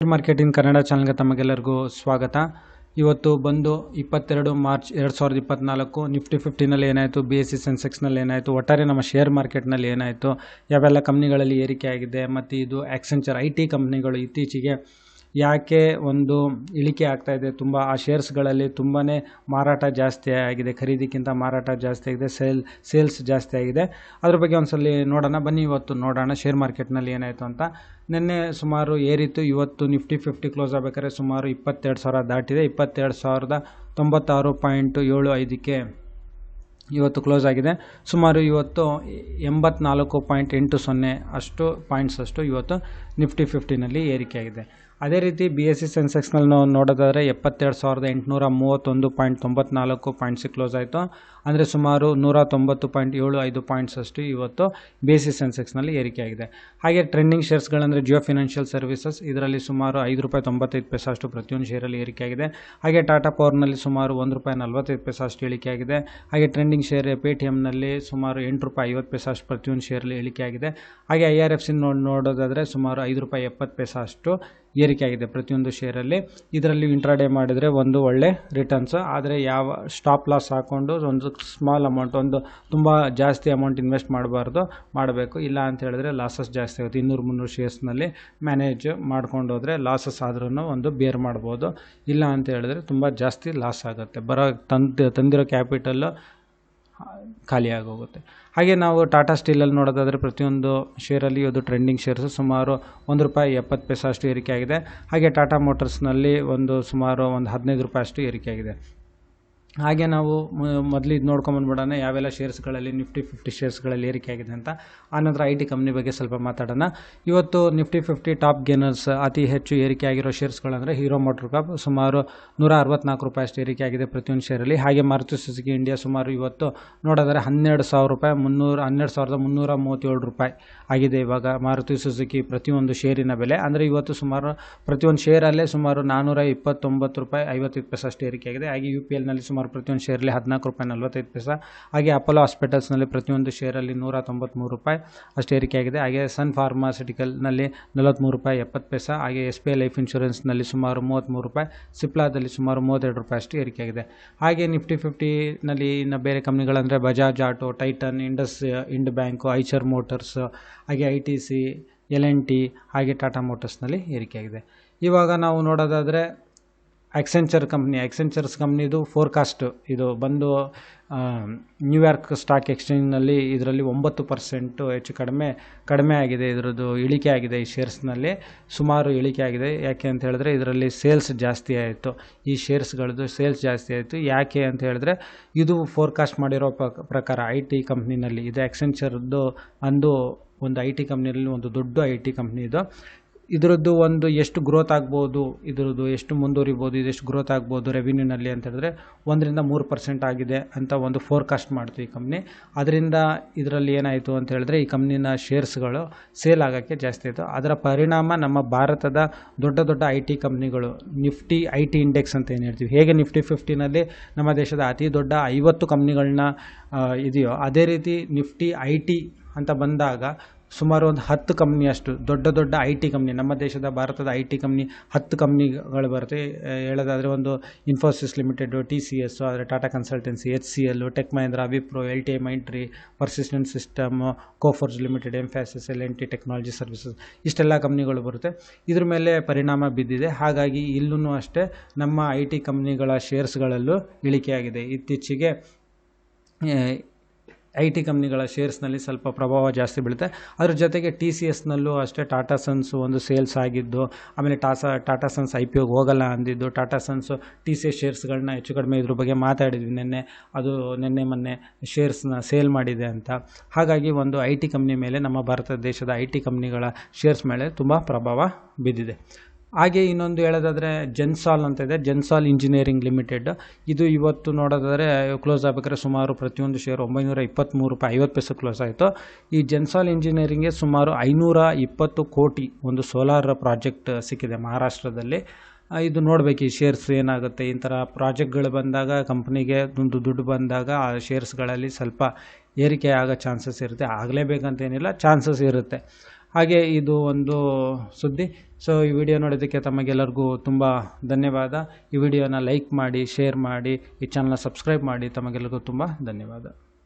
Share marketing Kannada ಚಾನಲ್ಗೆ ತಮಗೆಲ್ಲರಿಗೂ ಸ್ವಾಗತ. ಇವತ್ತು ಬಂದು ಇಪ್ಪತ್ತೆರಡು ಮಾರ್ಚ್ ಎರಡು ಸಾವಿರದ ಇಪ್ಪತ್ತ್ನಾಲ್ಕು ನಿಫ್ಟಿ ಫಿಫ್ಟಿನಲ್ಲಿ ಏನಾಯಿತು ಬಿ ಎಸ್ ಸಿ ಸೆನ್ಸೆಕ್ಸ್ನಲ್ಲಿ ಏನಾಯಿತು, ಒಟ್ಟಾರೆ ನಮ್ಮ ಶೇರ್ ಮಾರ್ಕೆಟ್ನಲ್ಲಿ ಏನಾಯಿತು, ಯಾವೆಲ್ಲ ಕಂಪ್ನಿಗಳಲ್ಲಿ ಏರಿಕೆ ಆಗಿದೆ, ಮತ್ತು ಇದು ಆಕ್ಸೆಂಚರ್ ಐ ಟಿ ಕಂಪ್ನಿಗಳು ಇತ್ತೀಚೆಗೆ ಯಾಕೆ ಒಂದು ಇಳಿಕೆ ಆಗ್ತಾ ಇದೆ? ತುಂಬ ಆ ಶೇರ್ಸ್ಗಳಲ್ಲಿ ತುಂಬಾ ಮಾರಾಟ ಜಾಸ್ತಿ ಆಗಿದೆ. ಖರೀದಿಗಿಂತ ಮಾರಾಟ ಜಾಸ್ತಿ ಆಗಿದೆ. ಸೇಲ್ ಸೇಲ್ಸ್ ಜಾಸ್ತಿ ಆಗಿದೆ. ಅದ್ರ ಬಗ್ಗೆ ಒಂದ್ಸಲಿ ನೋಡೋಣ. ಬನ್ನಿ ಇವತ್ತು ನೋಡೋಣ ಶೇರ್ ಮಾರ್ಕೆಟ್ನಲ್ಲಿ ಏನಾಯಿತು ಅಂತ. ನಿನ್ನೆ ಸುಮಾರು ಏರಿತ್ತು. ಇವತ್ತು ನಿಫ್ಟಿ, ಫಿಫ್ಟಿ ಕ್ಲೋಸ್ ಆಗಬೇಕಾದ್ರೆ ಸುಮಾರು ಇಪ್ಪತ್ತೆರಡು ಸಾವಿರ ದಾಟಿದೆ. ಇಪ್ಪತ್ತೆರಡು ಸಾವಿರದ ತೊಂಬತ್ತಾರು ಪಾಯಿಂಟ್ ಏಳು ಐದಕ್ಕೆ ಇವತ್ತು ಕ್ಲೋಸ್ ಆಗಿದೆ. ಸುಮಾರು ಇವತ್ತು ಎಂಬತ್ನಾಲ್ಕು ಪಾಯಿಂಟ್ ಎಂಟು ಸೊನ್ನೆ ಅಷ್ಟು ಪಾಯಿಂಟ್ಸ್ ಅಷ್ಟು ಇವತ್ತು ನಿಫ್ಟಿ ಫಿಫ್ಟಿನಲ್ಲಿ ಏರಿಕೆ ಆಗಿದೆ. ಅದೇ ರೀತಿ ಬಿ ಎಸ್ ಸಿ ಸೆನ್ಸೆಕ್ಸ್ನಲ್ಲಿ ನಾವು ನೋಡೋದಾದರೆ ಎಪ್ಪತ್ತೆರಡು ಸಾವಿರದ ಎಂಟುನೂರ ಮೂವತ್ತೊಂದು ಪಾಯಿಂಟ್ ತೊಂಬತ್ನಾಲ್ಕು ಪಾಯಿಂಟ್ಸಿಗೆ ಕ್ಲೋಸ್ ಆಯಿತು. ಅಂದರೆ ಸುಮಾರು ನೂರ ತೊಂಬತ್ತು ಪಾಯಿಂಟ್ ಏಳು ಐದು ಪಾಯಿಂಟ್ಸ್ ಅಷ್ಟು ಇವತ್ತು ಬಿ ಎಸ್ ಸಿ ಸೆನ್ಸೆಕ್ಸ್ನಲ್ಲಿ ಏರಿಕೆ ಆಗಿದೆ ಹಾಗೆ ಟ್ರೆಂಡಿಂಗ್ ಶೇರ್ಸ್ಗಳಂದರೆ ಜಿಯೋ ಫಿನಾನ್ಷಿಯಲ್ ಸರ್ವಿಸಸ್ ಇದರಲ್ಲಿ ಸುಮಾರು ಐದು ರೂಪಾಯಿ ತೊಂಬತ್ತೈದು ಪೈಸೆ ಅಷ್ಟು ಪ್ರತಿಯೊಂದು ಶೇರಲ್ಲಿ ಏರಿಕೆ ಆಗಿದೆ ಹಾಗೆ ಟಾಟಾ ಪವರ್ನಲ್ಲಿ ಸುಮಾರು ಒಂದು ರೂಪಾಯಿ ನಲ್ವತ್ತೈದು ಪೈಸೆ ಅಷ್ಟು ಇಳಿಕೆ ಆಗಿದೆ ಹಾಗೆ ಟ್ರೆಂಡಿಂಗ್ ಶೇರ್ ಪೇ ಟಿ ಎಮ್ನಲ್ಲಿ ಸುಮಾರು ಎಂಟು ರೂಪಾಯಿ ಐವತ್ತು ಪೈಸೆ ಅಷ್ಟು ಪ್ರತಿಯೊಂದು ಶೇರಲ್ಲಿ ಇಳಿಕೆ ಆಗಿದೆ ಹಾಗೆ ಐ ಆರ್ ಎಫ್ ಸಿ ನೋಡಿ ನೋಡೋದಾದರೆ ಸುಮಾರು ಐದು ರೂಪಾಯಿ ಎಪ್ಪತ್ತು ಪೈಸೆ ಅಷ್ಟು ಏರಿಕೆ ಆಗಿದೆ ಪ್ರತಿಯೊಂದು ಶೇರಲ್ಲಿ ಇದರಲ್ಲಿ ಇಂಟ್ರಾಡೇ ಮಾಡಿದರೆ ಒಂದು ಒಳ್ಳೆ ರಿಟರ್ನ್ಸ್ ಆದರೆ ಯಾವ ಸ್ಟಾಪ್ ಲಾಸ್ ಹಾಕ್ಕೊಂಡು ಒಂದು ಸ್ಮಾಲ್ ಅಮೌಂಟ್ ಒಂದು ತುಂಬ ಜಾಸ್ತಿ ಅಮೌಂಟ್ ಇನ್ವೆಸ್ಟ್ ಮಾಡಬಾರ್ದು, ಮಾಡಬೇಕು. ಇಲ್ಲ ಅಂತ ಹೇಳಿದ್ರೆ ಲಾಸಸ್ ಜಾಸ್ತಿ ಆಗುತ್ತೆ. ಇನ್ನೂರು, ಮುನ್ನೂರು ಶೇರ್ಸ್ನಲ್ಲಿ ಮ್ಯಾನೇಜ್ ಮಾಡ್ಕೊಂಡು ಹೋದರೆ ಲಾಸಸ್ ಆದ್ರೂ ಒಂದು ಬೇರ್ ಮಾಡ್ಬೋದು. ಇಲ್ಲ ಅಂತ ಹೇಳಿದ್ರೆ ತುಂಬ ಜಾಸ್ತಿ ಲಾಸ್ ಆಗುತ್ತೆ. ಬರೋ ತಂದು, ತಂದಿರೋ ಕ್ಯಾಪಿಟಲ್ಲು ಖಾಲಿ ಹೋಗುತ್ತೆ ಹಾಗೆ ನಾವು ಟಾಟಾ ಸ್ಟೀಲಲ್ಲಿ ನೋಡೋದಾದರೆ ಪ್ರತಿಯೊಂದು ಶೇರಲ್ಲಿ ಒಂದು ಟ್ರೆಂಡಿಂಗ್ ಶೇರ್ಸು ಸುಮಾರು ಒಂದು ರೂಪಾಯಿ ಎಪ್ಪತ್ತು ಪೈಸೆ ಅಷ್ಟು ಏರಿಕೆ ಆಗಿದೆ. ಹಾಗೆ ಟಾಟಾ ಮೋಟರ್ಸ್ನಲ್ಲಿ ಒಂದು ಸುಮಾರು ಒಂದು ಹದಿನೈದು ರೂಪಾಯಿ ಅಷ್ಟು ಏರಿಕೆ ಆಗಿದೆ. ಹಾಗೆ ನಾವು ಮೊದಲು ಇದು ನೋಡ್ಕೊಂಬಂದ್ಬಿಡೋಣ ಯಾವೆಲ್ಲ ಶೇರ್ಸ್ಗಳಲ್ಲಿ ನಿಫ್ಟಿ ಫಿಫ್ಟಿ ಶೇರ್ಸ್ಗಳಲ್ಲಿ ಏರಿಕೆ ಆಗಿದೆ ಅಂತ. ಆನಂತರ ಐ ಟಿ ಕಂಪ್ನಿ ಬಗ್ಗೆ ಸ್ವಲ್ಪ ಮಾತಾಡೋಣ. ಇವತ್ತು ನಿಫ್ಟಿ ಫಿಫ್ಟಿ ಟಾಪ್ ಗೇನರ್ಸ್ ಅತಿ ಹೆಚ್ಚು ಏರಿಕೆ ಆಗಿರೋ ಶೇರ್ಸ್ಗಳಂದರೆ ಹೀರೋ ಮೋಟ್ರ್ ಕಾಪ್ ಸುಮಾರು ನೂರ ಅರವತ್ನಾಲ್ಕು ರೂಪಾಯಿ ಅಷ್ಟು ಏರಿಕೆ ಆಗಿದೆ ಪ್ರತಿಯೊಂದು ಶೇರಲ್ಲಿ ಹಾಗೆ ಮಾರುತಿ ಸುಜುಕಿ ಇಂಡಿಯಾ ಸುಮಾರು ಇವತ್ತು ನೋಡಿದರೆ ಹನ್ನೆರಡು ಸಾವಿರ ರೂಪಾಯಿ, ಮುನ್ನೂರ, ಹನ್ನೆರಡು ಸಾವಿರದ ಮುನ್ನೂರ ಮೂವತ್ತೇಳು ರೂಪಾಯಿ ಆಗಿದೆ ಇವಾಗ ಮಾರುತಿ ಸುಜುಕಿ ಪ್ರತಿಯೊಂದು ಶೇರಿನ ಬೆಲೆ. ಅಂದರೆ ಇವತ್ತು ಸುಮಾರು ಪ್ರತಿಯೊಂದು ಶೇರಲ್ಲೇ ಸುಮಾರು ನಾನ್ನೂರ ಇಪ್ಪತ್ತೊಂಬತ್ತು ರೂಪಾಯಿ ಐವತ್ತೈದು ಪೈಸೆ ಅಷ್ಟು ಏರಿಕೆ ಆಗಿದೆ. ಹಾಗೆ ಯು ಪಿ ಎಲ್ನಲ್ಲಿ ಸುಮಾರು ಪ್ರತಿಯೊಂದು ಶೇರಲ್ಲಿ ಹದಿನಾಲ್ಕು ರೂಪಾಯಿ ನಲ್ವತ್ತೈದು ಪೈಸ. ಹಾಗೆ ಅಪೋಲೋ ಹಾಸ್ಪಿಟಲ್ಸ್ನಲ್ಲಿ ಪ್ರತಿಯೊಂದು ಶೇರಲ್ಲಿ ನೂರ ತೊಂಬತ್ತ್ಮೂರು ರೂಪಾಯಿ ಅಷ್ಟು ಏರಿಕೆಯಾಗಿದೆ ಹಾಗೆ ಸನ್ ಫಾರ್ಮಾಸಿಟಿಕಲ್ನಲ್ಲಿ ನಲವತ್ತ್ಮೂರು ರೂಪಾಯಿ ಎಪ್ಪತ್ತು ಪೈಸ. ಹಾಗೆ ಎಸ್ ಬಿ ಐ ಲೈಫ್ ಇನ್ಶೂರೆನ್ಸ್ನಲ್ಲಿ ಸುಮಾರು ಮೂವತ್ತ್ಮೂರು ರೂಪಾಯಿ. ಸಿಪ್ಲಾದಲ್ಲಿ ಸುಮಾರು ಮೂವತ್ತೆರಡು ರೂಪಾಯಿ ಅಷ್ಟು ಏರಿಕೆಯಾಗಿದೆ ಹಾಗೆ ನಿಫ್ಟಿ ಫಿಫ್ಟಿನಲ್ಲಿ ಇನ್ನು ಬೇರೆ ಕಂಪ್ನಿಗಳಂದರೆ Bajaj auto Titan IndusInd bank Eicher motors ಹಾಗೆ I T C L N T ಹಾಗೆ ಟಾಟಾ ಮೋಟರ್ಸ್ನಲ್ಲಿ ಏರಿಕೆಯಾಗಿದೆ ಇವಾಗ ನಾವು ನೋಡೋದಾದರೆ ಆಕ್ಸೆಂಚರ್ ಕಂಪ್ನಿ ಎಕ್ಸೆಂಚರ್ಸ್ ಕಂಪ್ನಿದು ಫೋರ್ಕಾಸ್ಟ್ ಇದು ಬಂದು ನ್ಯೂಯಾರ್ಕ್ ಸ್ಟಾಕ್ ಎಕ್ಸ್ಚೇಂಜ್ನಲ್ಲಿ ಇದರಲ್ಲಿ ಒಂಬತ್ತು ಪರ್ಸೆಂಟು ಹೆಚ್ಚು ಕಡಿಮೆ ಕಡಿಮೆ ಆಗಿದೆ. ಇದರದ್ದು ಇಳಿಕೆ ಆಗಿದೆ ಈ ಶೇರ್ಸ್ನಲ್ಲಿ ಸುಮಾರು ಇಳಿಕೆ ಆಗಿದೆ. ಯಾಕೆ ಅಂತ ಹೇಳಿದ್ರೆ ಇದರಲ್ಲಿ ಸೇಲ್ಸ್ ಜಾಸ್ತಿ ಆಯಿತು. ಈ ಶೇರ್ಸ್ಗಳದ್ದು ಸೇಲ್ಸ್ ಜಾಸ್ತಿ ಆಯಿತು. ಯಾಕೆ ಅಂತ ಹೇಳಿದ್ರೆ ಇದು ಫೋರ್ಕಾಸ್ಟ್ ಮಾಡಿರೋ ಪ್ರಕಾರ ಐ ಟಿ ಕಂಪ್ನಿನಲ್ಲಿ ಇದು ಎಕ್ಸೆಂಚರ್ದು ಅಂದು ಒಂದು ಐ ಟಿ ಕಂಪ್ನಿಯಲ್ಲಿ ಒಂದು ದೊಡ್ಡ ಐ ಟಿ ಕಂಪ್ನಿ ಇದು. ಇದರದ್ದು ಒಂದು ಎಷ್ಟು ಗ್ರೋತ್ ಆಗ್ಬೋದು, ಇದರದ್ದು ಎಷ್ಟು ಮುಂದುವರಿಬೋದು, ಇದೆಷ್ಟು ಗ್ರೋತ್ ಆಗ್ಬೋದು ರೆವಿನ್ಯೂನಲ್ಲಿ ಅಂತ ಹೇಳಿದ್ರೆ ಒಂದರಿಂದ ಮೂರು ಪರ್ಸೆಂಟ್ ಆಗಿದೆ ಅಂತ ಒಂದು ಫೋರ್ಕಾಸ್ಟ್ ಮಾಡ್ತು ಈ ಕಂಪ್ನಿ ಅದರಿಂದ ಇದರಲ್ಲಿ ಏನಾಯಿತು ಅಂತ ಹೇಳಿದ್ರೆ ಈ ಕಂಪ್ನಿನ ಶೇರ್ಸ್ಗಳು ಸೇಲ್ ಆಗೋಕ್ಕೆ ಜಾಸ್ತಿ ಆಯಿತು. ಅದರ ಪರಿಣಾಮ ನಮ್ಮ ಭಾರತದ ದೊಡ್ಡ ದೊಡ್ಡ ಐ ಟಿ ಕಂಪ್ನಿಗಳು ನಿಫ್ಟಿ ಐ ಟಿ ಇಂಡೆಕ್ಸ್ ಅಂತ ಏನು ಹೇಳ್ತೀವಿ. ಹೇಗೆ ನಿಫ್ಟಿ ಫಿಫ್ಟಿನಲ್ಲಿ ನಮ್ಮ ದೇಶದ ಅತಿ ದೊಡ್ಡ ಐವತ್ತು ಕಂಪ್ನಿಗಳನ್ನ ಇದೆಯೋ, ಅದೇ ರೀತಿ ನಿಫ್ಟಿ ಐ ಟಿ ಅಂತ ಬಂದಾಗ ಸುಮಾರು ಒಂದು ಹತ್ತು ಕಂಪ್ನಿಯಷ್ಟು ದೊಡ್ಡ ದೊಡ್ಡ ಐ ಟಿ ಕಂಪ್ನಿ ನಮ್ಮ ದೇಶದ ಭಾರತದ ಐ ಟಿ ಕಂಪ್ನಿ ಹತ್ತು ಕಂಪ್ನಿಗಳು ಬರುತ್ತೆ. ಹೇಳೋದಾದರೆ ಒಂದು Infosys limited T C S ಆದರೆ Tata consultancy H C L tech Mahindra Wipro L T A Mindtree persistent systems Coforge limited Mphasis L N T technology services ಇಷ್ಟೆಲ್ಲ ಕಂಪ್ನಿಗಳು ಬರುತ್ತೆ. ಇದ್ರ ಮೇಲೆ ಪರಿಣಾಮ ಬಿದ್ದಿದೆ. ಹಾಗಾಗಿ ಇಲ್ಲೂ ಅಷ್ಟೇ ನಮ್ಮ ಐ ಟಿ ಕಂಪ್ನಿಗಳ ಶೇರ್ಸ್ಗಳಲ್ಲೂ ಇಳಿಕೆಯಾಗಿದೆ. ಇತ್ತೀಚೆಗೆ ಐ ಟಿ ಕಂಪ್ನಿಗಳ ಶೇರ್ಸ್ನಲ್ಲಿ ಸ್ವಲ್ಪ ಪ್ರಭಾವ ಜಾಸ್ತಿ ಬೀಳುತ್ತೆ. ಅದ್ರ ಜೊತೆಗೆ ಟಿ ಸಿ ಎಸ್ನಲ್ಲೂ ಅಷ್ಟೇ ಟಾಟಾ ಸನ್ಸು ಒಂದು ಸೇಲ್ಸ್ ಆಗಿದ್ದು, ಆಮೇಲೆ ಟಾಸಾ, ಟಾಟಾ ಸನ್ಸ್ ಐ ಪಿ ಒಗೆ ಹೋಗಲ್ಲ ಅಂದಿದ್ದು, Tata sons T C S ಶೇರ್ಸ್ಗಳನ್ನ ಹೆಚ್ಚು ಕಡಿಮೆ ಇದ್ರ ಬಗ್ಗೆ ಮಾತಾಡಿದ್ವಿ ನಿನ್ನೆ. ಅದು ನಿನ್ನೆ ಮೊನ್ನೆ ಶೇರ್ಸ್ನ ಸೇಲ್ ಮಾಡಿದೆ ಅಂತ. ಹಾಗಾಗಿ ಒಂದು ಐ ಟಿ ಕಂಪ್ನಿ ಮೇಲೆ ನಮ್ಮ ಭಾರತ ದೇಶದ ಐ ಟಿ ಕಂಪ್ನಿಗಳ ಶೇರ್ಸ್ ಮೇಲೆ ತುಂಬ ಪ್ರಭಾವ ಬಿದ್ದಿದೆ. ಹಾಗೆ ಇನ್ನೊಂದು ಹೇಳೋದಾದರೆ ಜೆನ್ಸಾಲ್ ಅಂತ ಇದೆ, ಜೆನ್ಸಾಲ್ ಇಂಜಿನಿಯರಿಂಗ್ ಲಿಮಿಟೆಡ್. ಇದು ಇವತ್ತು ನೋಡೋದಾದರೆ ಕ್ಲೋಸ್ ಆಗಬೇಕಾದ್ರೆ ಸುಮಾರು ಪ್ರತಿಯೊಂದು ಶೇರ್ ಒಂಬೈನೂರ ಇಪ್ಪತ್ತ್ಮೂರು ರೂಪಾಯಿ, ಐವತ್ತು ಪೈಸೆ ಕ್ಲೋಸ್ ಆಯಿತು. ಈ ಜೆನ್ಸಾಲ್ ಇಂಜಿನಿಯರಿಂಗ್ಗೆ ಸುಮಾರು ಐನೂರ ಇಪ್ಪತ್ತು ಕೋಟಿ ಒಂದು ಸೋಲಾರ್ ಪ್ರಾಜೆಕ್ಟ್ ಸಿಕ್ಕಿದೆ ಮಹಾರಾಷ್ಟ್ರದಲ್ಲಿ. ಇದು ನೋಡಬೇಕು ಈ ಶೇರ್ಸ್ ಏನಾಗುತ್ತೆ. ಈ ಥರ ಪ್ರಾಜೆಕ್ಟ್ಗಳು ಬಂದಾಗ ಕಂಪ್ನಿಗೆ ಒಂದು ದುಡ್ಡು ಬಂದಾಗ ಆ ಶೇರ್ಸ್ಗಳಲ್ಲಿ ಸ್ವಲ್ಪ ಏರಿಕೆ ಆಗೋ ಚಾನ್ಸಸ್ ಇರುತ್ತೆ. ಆಗಲೇಬೇಕಂತೇನಿಲ್ಲ ಚಾನ್ಸಸ್ ಇರುತ್ತೆ. ಹಾಗೆ ಇದು ಒಂದು ಸುದ್ದಿ. ಸೊ ಈ ವಿಡಿಯೋ ನೋಡೋದಕ್ಕೆ ತಮಗೆಲ್ಲರಿಗೂ ತುಂಬ ಧನ್ಯವಾದ. ಈ ವಿಡಿಯೋನ ಲೈಕ್ ಮಾಡಿ ಶೇರ್ ಮಾಡಿ, ಈ ಚಾನಲ್ನ ಸಬ್ಸ್ಕ್ರೈಬ್ ಮಾಡಿ ತಮಗೆಲ್ಲರಿಗೂ ತುಂಬ ಧನ್ಯವಾದ.